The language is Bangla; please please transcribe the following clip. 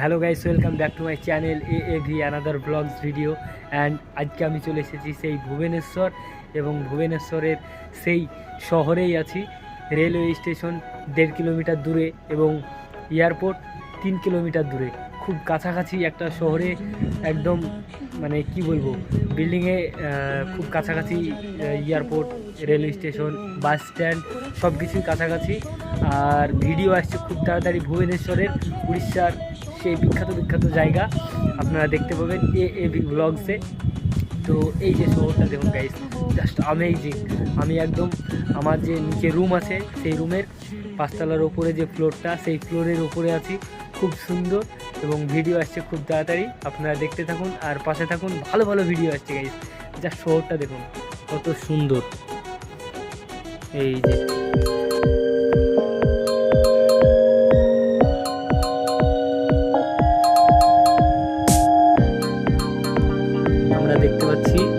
Hello guys welcome back to my channel uh uh V another vlogs video and আজকে আমি চলে এসেছি সেই ভুবনেশ্বর এবং ভুবনেশ্বরের সেই শহরেই আছি। রেলওয়ে স্টেশন দেড় কিলোমিটার দূরে এবং এয়ারপোর্ট তিন কিলোমিটার দূরে। খুব কাছাকাছি একটা শহরে একদম মানে কি বলব, বিল্ডিংয়ে খুব কাছাকাছি airport, railway station, bus stand সব কিছুই কাছাকাছি। আর ভিডিও আসছে খুব তাড়াতাড়ি ভুবনেশ্বরের উড়িষ্যার সেই বিখ্যাত বিখ্যাত জায়গা আপনারা দেখতে পাবেন এ এ বি ব্লগসে তো এই যে শহরটা দেখুন গাইস জাস্ট আমেজিং আমি একদম আমার যে নিচে রুম আছে, সেই রুমের পাঁচতলার ওপরে যে ফ্লোরটা সেই ফ্লোরের ওপরে আছি। খুব সুন্দর এবং ভিডিও আসছে খুব তাড়াতাড়ি। আপনারা দেখতে থাকুন আর পাশে থাকুন, ভালো ভালো ভিডিও আসছে গাইস জাস্ট শহরটা দেখুন, কত সুন্দর। এই যে দেখতে পাচ্ছি।